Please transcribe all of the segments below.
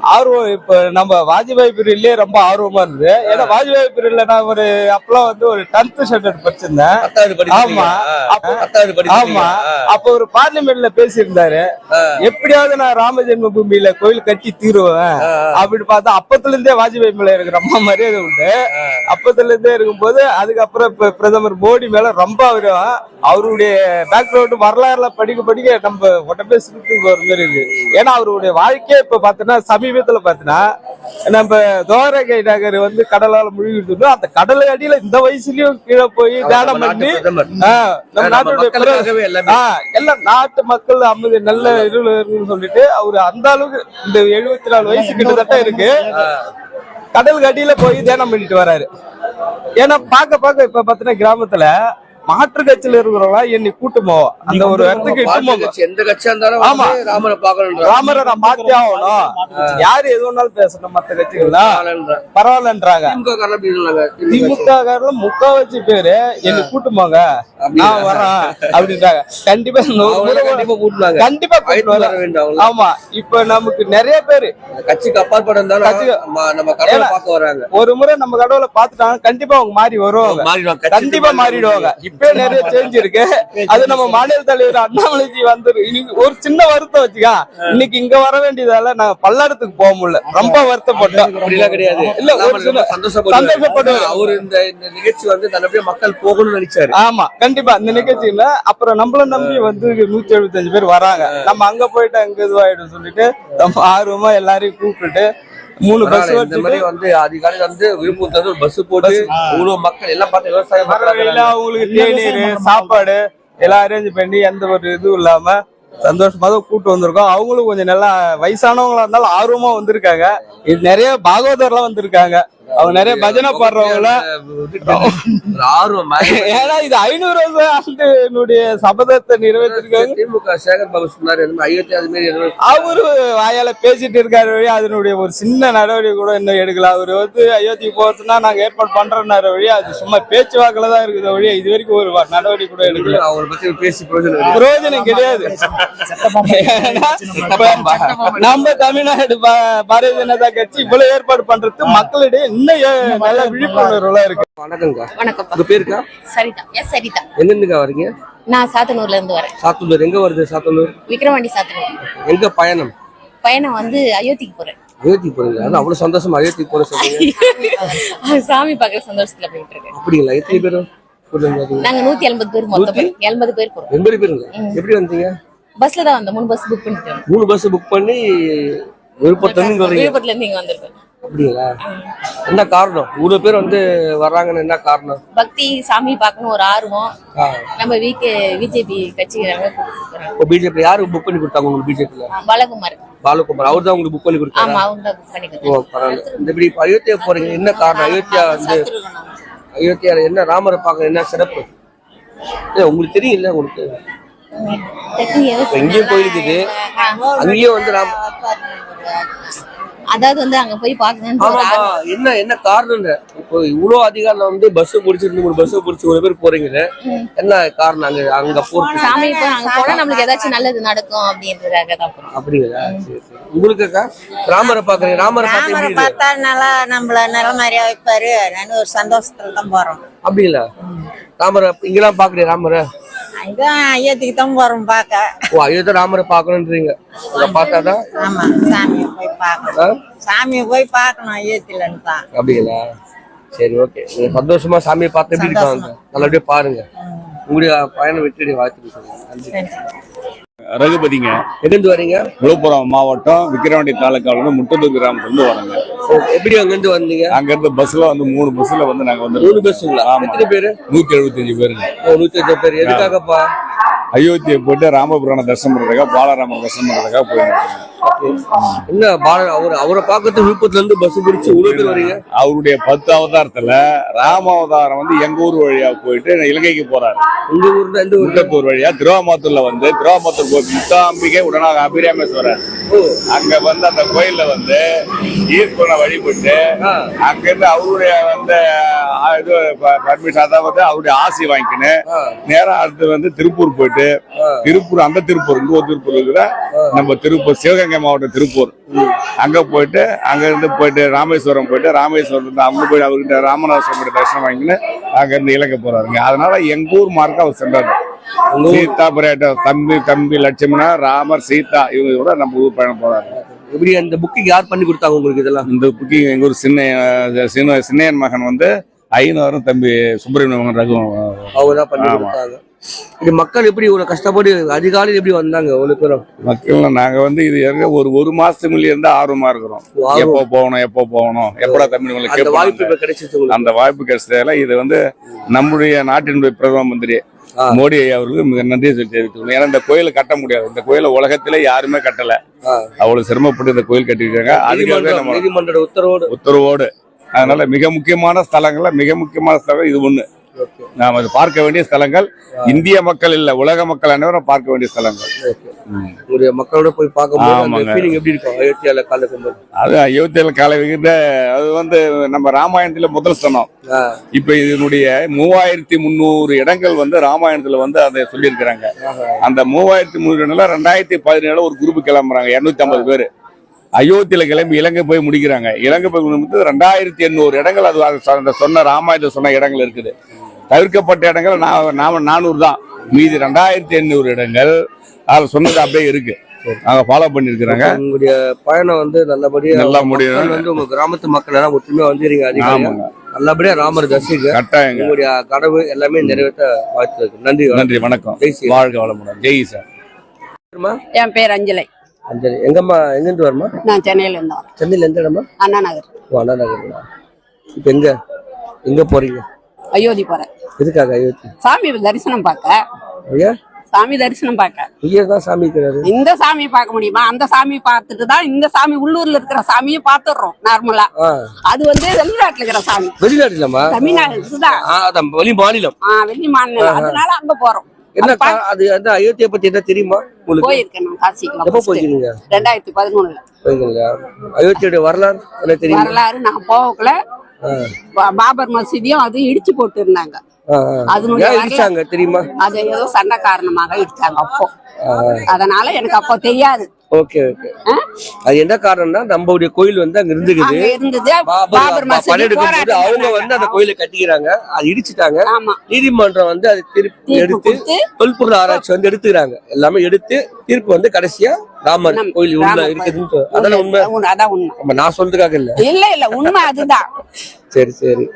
ஆர்வம் இப்ப நம்ம வாஜ்பாய் பீரியட்லயே ரொம்ப ஆர்வமா இருந்தது. ஏன்னா வாஜ்பாய் பீரியட்ல நான் ஒரு அப்பெல்லாம் வந்து ஒரு டென்த் ஸ்டாண்டர்ட் படிச்சிருந்தேன். ஆமா. ஆமா. அப்ப ஒரு பார்லிமெண்ட்ல பேசியிருந்தாரு. எப்படியாவது நான் ராம ஜென்ம பூமியில கோயில் கட்டி தீருவேன். அப்படி பார்த்தா அப்பத்துல இருந்தே வாஜ்பாய் மேல எனக்கு ரொம்ப மரியாதை உண்டு. அப்பத்துல இருந்தே இருக்கும்போது அதுக்கப்புறம் இப்ப பிரதமர் மோடி மேல ரொம்ப அவரு அவருடைய பேக்ரவுண்ட் வரலாறுல படிக்க படிக்க நம்ம உடம்பே சிரித்துக்கு ஒரு மாதிரி இருக்கு. ஏன்னா அவருடைய வாழ்க்கையே இப்ப பாத்தீங்கன்னா சமீபத்துல பாத்தீங்கன்னா நம்ம தோரகை நகர் வந்து கடலால முழுகிட்டு இருந்தோம் அந்த கடல் அடியில இந்த வயசுலயும் கீழே போய் தியானம் பண்ணி நம்ம நாட்டுடைய எல்லாமே. நாட்டு மக்கள் அமைதி நல்ல இருளுன்னு சொல்லிட்டு அவரு அந்த அளவுக்கு இந்த எழுபத்தி நாலு வயசு கிட்டத்தட்ட இருக்கு. கடல் அடியில போய் தியானம் பண்ணிட்டு வராரு. ஏன்னா பாக்க பாக்க இப்ப பாத்தீங்கன்னா கிராமத்துல மாற்று கட்சியில இருக்கிறவங்களா என்னை கூட்டுமோ? அந்த ஒரு இடத்துக்கு இட்டுமோ? எந்த கட்சியா இருந்தாலும் ஆமா. ராமரை பார்க்கணுன்ற ராமரை நான் பார்த்தே ஆகணும். யாரு எது வேணாலும் பேசணும் மத்த கட்சிகள்லாம் பரவாயில்லன்றாங்க. திமுக காரர்கள் அப்படி சொன்னாங்க. திமுக காரல முக்காவாசி பேரு என்னை கூட்டுமாங்க. நான் வரேன் அப்படின்றாங்க. கண்டிப்பா கண்டிப்பா கூட்டுனாங்க. கண்டிப்பா அழைத்து வர. வேண்டும். ஆமா. இப்ப நமக்கு நிறைய பேரு கட்சிக்கு அப்பாற்பட்டு இருந்தாலும் நம்ம- கடவுளை பார்க்க வராங்க. ஒரு முறை நம்ம கடவுளை பாத்துட்டாங்க கண்டிப்பா அவங்க மாறி வருவாங்க. கண்டிப்பா மாறிடுவாங்க. இப்பவே நிறைய சேஞ்ச் இருக்கு. அது நம்ம மாநில தலைவர் அண்ணாமலைஜி வந்து இன்னைக்கு ஒரு சின்ன வருத்தம் வச்சுக்கா. இன்னைக்கு இங்க வர வேண்டியதால நாங்க பல்லடத்துக்கு போக முடியல. ரொம்ப வருத்தப்பட்டோம். கிடையாது. இல்ல. சந்தோஷப்படுவாரு. அவரு இந்த நிகழ்ச்சி வந்து நல்லபடியா மக்கள் போகணும்னு நினைச்சாரு. ஆமா கண்டிப்பா. இந்த நிகழ்ச்சியில அப்புறம் நம்மள நம்பி வந்து நூத்தி எழுபத்தஞ்சு பேர் வராங்க. நம்ம அங்க போயிட்டு அங்க இதுவாயிடும் சொல்லிட்டு ஆர்வமா எல்லாரையும் கூப்பிட்டுட்டு மூணு பஸ் இந்த மாதிரி வந்து அதிகாலையில வந்து விழுப்புரத்துல இருந்து ஒரு பஸ் போட்டு இவ்வளவு மக்கள் எல்லாம் பார்த்து விவசாயம். அவங்களுக்கு தேநீர் சாப்பாடு எல்லாம் அரேஞ்ச் பண்ணி எந்த ஒரு இதுவும் இல்லாம சந்தோஷமா தான் கூட்டு வந்திருக்கோம். அவங்களும் கொஞ்சம் நல்லா வயசானவங்களா இருந்தாலும் ஆர்வமா வந்திருக்காங்க. இது நிறைய பாகவதர்லாம் வந்திருக்காங்க. அவங்க நிறைய பஜனை பாடுறவங்கள ஒரு ஆர்வம் ஏன்னா இது ஐநூறு வருஷம் ஆண்டுனுடைய சபதத்தை நிறைவேற்றிருக்காங்க. திமுக சேகர் பாபு சொன்னாரு அயோத்தி அது மாதிரி அவரு வாயால பேசிட்டு இருக்காரு வழி அதனுடைய ஒரு சின்ன நடவடிக்கை கூட இன்னும் எடுக்கல. அவரு வந்து அயோத்திக்கு போறதுன்னா நாங்க ஏற்பாடு பண்றோம்னாரு வழி அது சும்மா பேச்சுவாக்குல தான் இருக்குது வழி இது வரைக்கும் ஒரு நடவடிக்கை கூட எடுக்கல. அவரை பத்தி பேசி பிரயோஜனம். பிரயோஜனம் கிடையாது. நம்ம தமிழ்நாடு பா- பாரதிய ஜனதா கட்சி இவ்வளவு ஏற்பாடு பண்றது மக்களிடையே இன்னும் ஏ- நல்ல விழிப்புணர்வுல இருக்கு. வணக்கம்க்கா. வணக்கம்ப்பா உங்க பேருக்கா? சரிதா. எஸ் சரிதா. எங்கிருந்துக்கா வரீங்க? நான் சாத்தனூர்ல இருந்து வரேன். சாத்தனூர். எங்க வருது சாத்தனூர்? விக்ரவாண்டி சாத்தனூர். எங்க பயணம்? பயணம் வந்து அயோத்திக்கு போறேன். அயோத்திக்கு போறீங்க அது அவ்வளவு சந்தோஷமா அயோத்திக்கு போற சொல்றீங்க. சாமி பார்க்குற சந்தோஷத்துல போயிட்டு இருக்கேன். அப்படிங்களா? எத்தனை பேர்? சொல்லுங்க அது. நாங்க நூத்தி எண்பது பேர் மொத்தம் எண்பது பேர் போறோம். எண்பது பேருங்க எப்படி வந்தீங்க? பஸ்ல தான் வந்தோம் மூணு பஸ் புக் பண்ணிட்டோம் மூணு பஸ் புக் பண்ணி விழுப்புரத்துல இருந்து விழுப்புரத்துல இருந்து இங்க வந்திருக்கோம் அப்படிங்களா என்ன காரணம்? இவ்வளவு பேர் வந்து வர்றாங்கன்னு என்ன காரணம்? பக்தி சாமி பார்க்கணும் ஒரு ஆர்வம். நம்ம வீக்கு பிஜேபி கட்சிக்காரங்க பிஜேபி யாருக்கு புக் பண்ணி கொடுத்தாங்க உங்களுக்கு பிஜேபியில் பாலகுமார். பாலகுமார் அவர் தான் உங்களுக்கு புக் பண்ணி கொடுத்தாங்க ஆமா அவங்க தான் புக் பண்ணி ஓ பரவாயில்ல. இந்த இப்படி இப்ப அயோத்தியா போறீங்க என்ன காரணம்? அயோத்தியா வந்து அயோத்தியால என்ன ராமரை பார்க்க என்ன சிறப்பு? இல்ல உங்களுக்கு தெரியும் இல்ல உங்களுக்கு கோயில் இருக்குது அங்கேயும் வந்து ராம அதாவது வந்து அங்க போய் ஒரு ஆர்வம். என்ன என்ன காரணம் இப்போ இவ்வளவு அதிகாரம் வந்து பஸ் பிடிச்சி ரெண்டு மூணு பஸ் பிடிச்சி ஒரு பேர் போறீங்க என்ன காரணம் அங்க அங்க போறது சாமி இப்போ அங்க போனா நம்மளுக்கு ஏதாச்சும் நல்லது நடக்கும் அப்படின்றதுக்காக தான் போறோம். அப்படிங்களா? உங்களுக்கு அக்கா ராமரை பாக்குறீங்க ராமரை பார்த்து ராமரை? பார்த்தா நல்லா நம்மள நல்ல மாதிரியா வைப்பாரு. நான் ஒரு சந்தோஷத்துல தான் போறோம். அப்படிங்களா? ராமரை இங்கெல்லாம் பாக்குறீங்க ராமரை? இதான் ஐயத்துக்கு தான் போறோம் பார்க்க. ஓ அயோத்தியா ராமரை பார்க்கணுன்றீங்க. அங்க பார்த்தாதான் ஆமா சாமியை போய் பார்க்கணும். ஆ? சாமியை போய் பார்க்கணும் ஐயத்திலன்னு தான். அப்படிங்களா? சரி ஓகே. நீங்க சந்தோஷமா சாமியை பார்த்து எப்படி இருக்காங்க? நல்லபடியா பாருங்க. உங்களுடைய பயணம் வெற்றி வாழ்த்துக்கள் சொல்லுங்க. நன்றி. ரகுபதிங்க. எங்கிருந்து வரீங்க? விழுப்புரம் மாவட்டம் விக்கிரவாண்டி தாலுக்கால இருந்து முட்டலூர் கிராமத்துல வரோங்க எப்படி அங்கிருந்து வந்தீங்க? அங்க இருந்து பஸ்ல வந்து மூணு பஸ்ல வந்து நாங்க வந்து மூணு பஸ்ஸுங்களா. எத்தனை பேரு? நூத்தி எழுபத்தஞ்சு பேருங்க. நூத்தி அஞ்சு பேர். எதுக்காகப்பா? அயோத்தியை போயிட்டு ராமபுராண தரிசனம் பண்றதுக்காக பாலராம தரிசனம் பண்றதுக்காக போயிருந்தாங்க என்ன பால அவர் அவரை பார்க்கறது விழுப்புரத்துல இருந்து பஸ் பிடிச்சு பேர் வரீங்க? அவருடைய பத்து அவதாரத்துல ராம அவதாரம் வந்து எங்க ஊர் வழியா போயிட்டு இலங்கைக்கு போறாரு. உங்க ஊர்ல ஊர்ல முட்டத்தூர் வழியா திருவாமத்தூர்ல வந்து திருவாமத்தூர் போய் முத்தாம்பிகை உடனாக அபிராமேஸ்வரர். அங்க வந்து அந்த கோயில்ல வந்து ஈஸ்வரனை வழிபட்டு ஆ. அங்க இருந்து அவருடைய வந்து இது பர்மிஷன் அதாவது அவருடைய ஆசி வாங்கிக்கின்னு. ஆ. நேரா அடுத்து வந்து திருப்பூர் போயிட்டு திருப்பூர் அந்த திருப்பூர் ஒரு திருப்பூர் இருக்குதா. நம்ம திருப்பூர் சிவகங்கை மாவட்டம் திருப்பூர். அங்க போயிட்டு அங்க இருந்து போயிட்டு ராமேஸ்வரம் போயிட்டு ராமேஸ்வரம் அவங்க போய் அவர்கிட்ட ராமநாத சுவாமி தரிசனம் வாங்கின்னு அங்க இருந்து இலங்கை போறாருங்க. அதனால எங்க ஊர் மார்க்க அவர் சென்றாரு. சீதா பிரேட்ட தம்பி தம்பி லட்சுமணா ராமர் சீதா இவங்க கூட நம்ம ஊர் பயணம் போறாரு. எப்படி அந்த புக்கிங் யார் பண்ணி கொடுத்தாங்க உங்களுக்கு இதெல்லாம்? இந்த புக்கிங் எங்க ஊர் சின்ன சின்ன சின்னையன் மகன் வந்து ஐநூறும் தம்பி சுப்பிரமணிய மகன் ரகு அவங்க தான் பண்ணி. கொடுத்தாங்க. இது மக்கள் எப்படி இவ்வளவு கஷ்டப்பட்டு அதிகாலையில் எப்படி வந்தாங்க அவ்வளவு பேரும்? மக்கள் நாங்க வந்து இது ஏற்கனவே ஒரு ஒரு மாசத்துக்கு முன்னாடி இருந்து ஆர்வமா இருக்கிறோம். எப்போ போகணும் எப்போ போகணும் எப்படா தமிழ் வாய்ப்பு உங்களுக்கு. அந்த வாய்ப்பு கிடைச்சதால இது வந்து நம்முடைய நாட்டினுடைய பிரதம மந்திரி. மோடி ஐயா அவர்களுக்கு மிக நன்றி சொல்லி தெரிவித்துக்கணும் ஏன்னா இந்த கோயிலை கட்ட முடியாது. இந்த கோயிலை உலகத்திலே யாருமே கட்டல. அவ்வளவு சிரமப்பட்டு இந்த கோயில் கட்டிருக்காங்க நீதிமன்றம் நம்ம உத்தரவோடு. உத்தரவோடு அதனால மிக முக்கியமான ஸ்தலங்கள்ல மிக முக்கியமான ஸ்தலம் இது ஒண்ணு. நாம் அது பார்க்க வேண்டிய ஸ்தலங்கள். இந்திய மக்கள் இல்ல உலக மக்கள் அனைவரும் பார்க்க வேண்டிய ஸ்தலங்கள். உங்களுடைய மக்களோட போய் பார்க்கும்போது எப்படி இருக்கும்? அயோத்தியால கால அது அயோத்தியில காலை விகித அது வந்து நம்ம ராமாயணத்துல முதல் ஸ்தலம். இப்ப இதனுடைய மூவாயிரத்தி முந்நூறு இடங்கள் வந்து ராமாயணத்துல வந்து அதை சொல்லியிருக்கிறாங்க. அந்த மூவாயிரத்தி முந்நூறு இடங்கள்ல ரெண்டாயிரத்தி பதினேழுல ஒரு குரூப் கிளம்புறாங்க இருநூத்தி ஐம்பது பேர். அயோத்தியில கிளம்பி இலங்கை போய் முடிக்கிறாங்க. இலங்கை போய் முடிந்து ரெண்டாயிரத்தி எண்ணூறு இடங்கள் அது அந்த சொன்ன ராமாயணத்துல சொன்ன இடங்கள் இருக்குது. தவிர்க்கப்பட்ட இடங்கள் நாம நானூறு தான். மீதி ரெண்டாயிரத்தி எண்ணூறு இடங்கள் அதுல சொன்னது அப்படியே இருக்கு. அவங்க ஃபாலோ பண்ணிருக்கிறாங்க உங்களுடைய பயணம் வந்து நல்லபடியா நல்லா முடியும். வந்து உங்க கிராமத்து மக்கள் எல்லாம் ஒற்றுமையா வந்துறீங்க அதிகாரியா? ஆமாங்க. நல்லபடியா ராமர் தரிசிக்க கட்டாயங்க. உங்களுடைய கனவு எல்லாமே நிறைவேற்ற வாழ்த்து இருக்கு. நன்றி நன்றி வணக்கம். வாழ்க வளமுடன். ஜெய் சார். என் பேர் அஞ்சலை. அஞ்சலி. எங்கம்மா எங்கிருந்து வரமா நான் சென்னையில இருந்து வரேன். சென்னையில எந்த இடமா? அண்ணா நகர். ஓ, அண்ணா நகருங்களா? இப்ப எங்க? எங்க போறீங்க? அயோத்தி போறேன். எதுக்காக அயோத்தி? சாமி தரிசனம் பார்க்க. ஐயா? சாமி தரிசனம் பார்க்க. ஐயா தான் சாமி இருக்கிறாரு. இந்த சாமியை பார்க்க முடியுமா? அந்த சாமி பார்த்துட்டு தான் இந்த சாமி உள்ளூர்ல இருக்கிற சாமியை பார்த்துடுறோம் நார்மலா அது வந்து வெளிநாட்டுல இருக்கிற சாமி. வெளிநாடு இல்லம்மா தமிழ்நாடு வெளி மாநிலம். வெளி மாநிலம். அதனால அங்க போறோம். என்ன அது அந்த அயோத்தியை பத்தி என்ன தெரியுமா உங்களுக்கு? போயிருக்கேன் நான் காசிக்கு எப்ப போயிருக்கீங்க? ரெண்டாயிரத்தி பதினொன்னுல. போயிருக்கீங்களா? அயோத்தியோட வரலாறு என்ன தெரியுமா? வரலாறு நான் போகல ஆ, பா- பாபர் மசூதியும் அது இடிச்சு போட்டு இருந்தாங்க. அதனுடைய இடிச்சாங்க தெரியுமா? அது ஏதோ சண்டை காரணமாக இடிச்சாங்க அப்போ. அதனால எனக்கு அப்போ தெரியாது. Okay okay. அது என்ன காரணம்னா நம்மளுடைய கோயில் வந்து அங்க இருந்துக்குது. அவங்க வந்து அந்த. கோயிலை கட்டிக்கிறாங்க. அது இடிச்சிட்டாங்க. ஆமா. நீதிமன்றம் வந்து அது திருப்பி எடுத்து தொல்பொருள் ஆராய்ச்சி வந்து எடுத்துக்கிறாங்க. எல்லாமே எடுத்து தீர்ப்பு வந்து கடைசியா ராமர் கோயில் உள்ள இருக்குதுன்னு அதான உண்மை? அதான் உண்மை. நான் சொல்றதுக்காக இல்ல. இல்ல இல்ல உண்மை அதுதான். சரி சரி.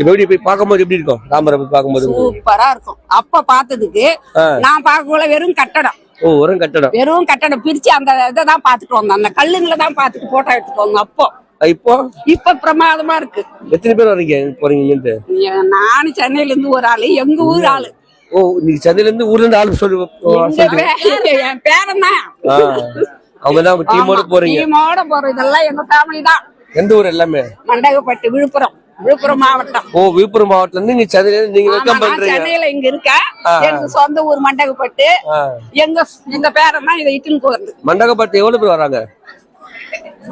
எப்படி போய் பார்க்கும்போது எப்படி இருக்கும்? ராமரை போய் பார்க்கும்போது உங்களுக்கு? சூப்பரா இருக்கும். அப்ப பார்த்ததுக்கு ஆ. நான் பார்க்கக்குள்ள வெறும் கட்டடம். ஓ ஒரு கட்டடம். வெறும் கட்டடம். பிரிச்சு அந்த இதை தான் பார்த்துட்டு வந்தோம். அந்த கல்லுங்களை தான் பார்த்துட்டு போட்டோ எடுத்துட்டு வந்தோம் அப்போ. இப்போ? இப்ப பிரமாதமா இருக்கு. எத்தனை பேர் வரீங்க போறீங்க நானும் சென்னையில இருந்து ஒரு ஆளு எங்க ஊர் ஆளு. ஓ நீங்க சென்னையில இருந்து ஊர்ல இருந்து ஆள் சொல்லி என் பேரன் தான். அவங்க தான் டீமோட போறீங்க. டீமோட போறோம். இதெல்லாம் எங்க ஃபேமிலி தான். எந்த ஊர் எல்லாமே? மண்டகப்பட்டு விழுப்புரம். விழுப்புரம் மாவட்டம். ஓ விழுப்புரம் மாவட்டத்துல இருந்து நீங்க சென்னையில நீங்க வெல்கம் பண்றீங்க. சென்னையில இங்க இருக்கேன். ஆ. எனக்கு சொந்த ஊர் மண்டகப்பட்டு. எங்க எங்க பேரன் தான் இதை இட்டுன்னு போறது மண்டகப்பட்டு எவ்வளவு பேர் வராங்க?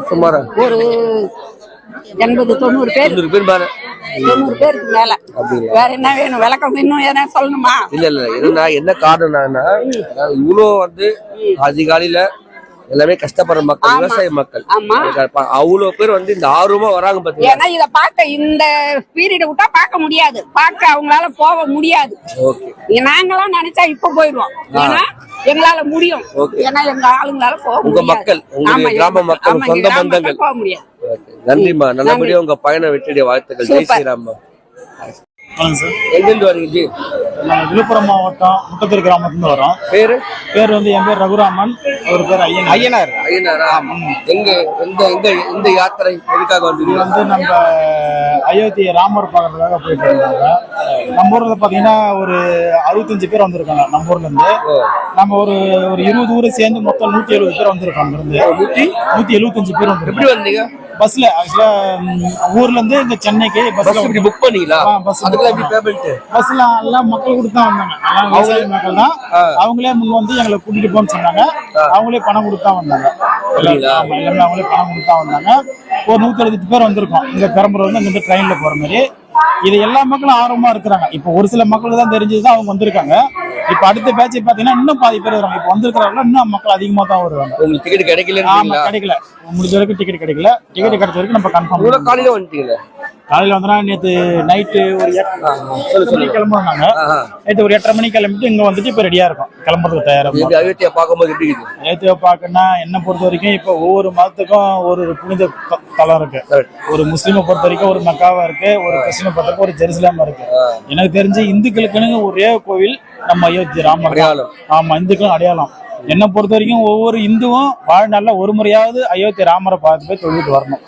சுமாரா? ஒரு எண்பது தொண்ணூறு பேர். தொண்ணூறு பேர் பாரு தொண்ணூறு பேருக்கு மேல? வேற என்ன வேணும்? விளக்கம் இன்னும் என்ன சொல்லணுமா? இல்ல இல்ல என்ன காரணம்னா அதாவது இவ்வளோ வந்து அதிகாலையில எல்லாமே கஷ்டப்படுற மக்கள். விவசாய மக்கள். அவ்வளவு பேர் வந்து இந்த ஆர்வமா வராங்க பாத்தீங்களா? ஏன்னா இத பார்க்க இந்த பீரியட விட்டா பார்க்க முடியாது. பார்க்க அவங்களால போக முடியாது. நாங்களாம் நினைச்சா இப்ப போயிடுவோம். ஏன்னா எங்களால முடியும். ஏன்னா எங்க ஆளுங்களால போக உங்க மக்கள், எங்க கிராம மக்கள், சொந்த பந்தங்கள். போக முடியாது. நன்றிம்மா. நல்லபடியா உங்க பயண வெற்றியுடைய வாழ்த்துக்கள். ஜெய். ஸ்ரீராம்மா வணக்கம் சார். எங்கிருந்து வரீங்க நாங்கள் விழுப்புரம் மாவட்டம் முட்டத்தூர் கிராமத்துலேருந்து வரோம். பேரு? பேர் வந்து என் பேர் ரகுராமன் அவர் பேர் ஐயன் ஐயனார் ஐயனாரா? எங்க எந்த எந்த எந்த யாத்திரை எதுக்காக வந்தீங்க? வந்து நம்ம அயோத்தி ராமர் பார்க்கறதுக்காக போயிட்டு இருந்தாங்க நம்ம ஊர்ல பாத்தீங்கன்னா ஒரு அறுபத்தஞ்சு பேர் வந்திருக்காங்க நம்ம ஊர்ல இருந்து நம்ம ஒரு ஒரு இருபது ஊரை சேர்ந்து மொத்தம் நூத்தி எழுபது பேர் வந்திருக்கோம் அங்க இருந்து நூத்தி? நூத்தி எழுபத்தஞ்சு பேர் எப்படி வந்திருக்கோம் வந்தீங்க? பஸ்ல ஆக்சுவலா ஊர்ல இருந்து இங்க சென்னைக்கு பஸ் இப்படி புக் பண்ணீங்களா? book அதுக்கெல்லாம் எப்படி பேமெண்ட் பஸ்ல எல்லாம் மக்கள் கொடுத்து தான் வந்தாங்க. விவசாய மக்கள் தான். அவங்களே முன் வந்து எங்களை கூட்டிட்டு போன்னு சொன்னாங்க. அவங்களே பணம் கொடுத்தா வந்தாங்க. எல்லாமே அவங்களே பணம் கொடுத்தா வந்தாங்க. ஒரு நூத்தி பேர் வந்திருக்கோம். இங்க பெரம்பூர் வந்து இங்க ட்ரெயின்ல போற மாதிரி. இது எல்லா மக்களும் ஆர்வமா இருக்கிறாங்க. இப்போ ஒரு சில மக்களுக்கு தான் தெரிஞ்சதுதான் அவங்க வந்திருக்காங்க. இப்போ அடுத்த பேட்ச் பாத்தீங்கன்னா இன்னும் பாதி பேர் வருவாங்க. இப்போ வந்திருக்கிறவங்க இன்னும் மக்கள் அதிகமா தான் வருவாங்க. உங்களுக்கு டிக்கெட் ஆமா கிடைக்கல. கிடைக்கல முடிஞ்ச வரைக்கும் டிக்கெட் கிடைக்கல. டிக்கெட் கிடைச்ச வரைக்கும் நம்ம கன்ஃபார்ம் காலையில வந்துட்டீங்களே? காலையில வந்தா நேத்து நைட்டு ஒரு எட்டு மணிக்கு கிளம்புறோம் நாங்க ஆஹா. நேத்து ஒரு எட்டரை மணிக்கு கிளம்பிட்டு இங்க வந்துட்டு இப்ப ரெடியா இருக்கோம் கிளம்புறதுக்கு தயாரா இருக்கோம். எப்படி அயோத்தியா பார்க்கும்போது எப்படி இருக்குது நேத்து பார்க்கணும்னா என்ன பொறுத்த வரைக்கும் இப்ப ஒவ்வொரு மதத்துக்கும் ஒரு புனித தலம் இருக்கு. ஒரு முஸ்லீமை பொறுத்த வரைக்கும் ஒரு மக்காவா இருக்கு ஒரு கிறிஸ்டினை பொறுத்த ஒரு ஜெருசலேமா இருக்கு எனக்கு தெரிஞ்சு இந்துக்களுக்குன்னு ஒரே கோவில் நம்ம அயோத்தி. அடையாளம். ஆமா இந்துக்களும் அடையாளம் என்னை பொறுத்த வரைக்கும் ஒவ்வொரு இந்துவும் வாழ்நாள்ல ஒரு முறையாவது அயோத்தி ராமரை பார்த்து போய் தொழுவிட்டு வரணும்.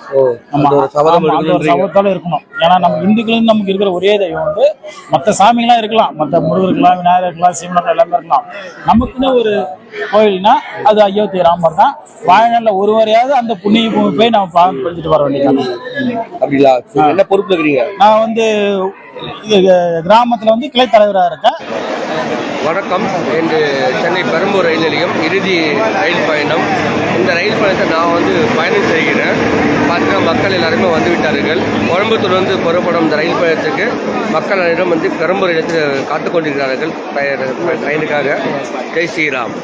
சபதத்தோட இருக்கணும். ஏன்னா நம்ம இந்துக்களுக்கு நமக்கு இருக்கிற ஒரே தெய்வம் வந்து மற்ற சாமிகளாம் இருக்கலாம். மற்ற முருகர் இருக்கலாம் விநாயகர் இருக்கலாம் சிவனர் எல்லாமே இருக்கலாம். நமக்குன்னு ஒரு கோயில்னா அது அயோத்தி ராமர் தான். வாழ்நாள்ல ஒரு முறையாவது அந்த புண்ணிய பூமி போய் நம்ம பண்ணிட்டு வர வேண்டியது அப்படிங்களா? என்ன பொறுப்புல இருக்கிறீங்க? நான் வந்து கிராமத்துல வந்து கிளை தலைவராக இருக்கேன் வணக்கம். இன்று சென்னை பெரம்பூர் ரயில் நிலையம் இறுதி ரயில் பயணம். இந்த ரயில் பயணத்தை நான் வந்து பயணம் செய்கிறேன். பார்த்தீங்கன்னா மக்கள் எல்லாருமே வந்து விட்டார்கள் கோயம்புத்தூர்லேருந்து புறப்படும் இந்த ரயில் பயணத்துக்கு மக்கள் அனைவரும் வந்து பெரம்பூர் இடத்தில் காத்து கொண்டிருக்கிறார்கள். ட்ரெயினுக்காக ஜெய் ஸ்ரீராம்.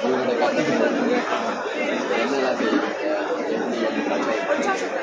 இவங்க கற்றுக்கணும் என்னெல்லாம் செய்யுங்க எப்படி வந்து தன்மை போயிட்டு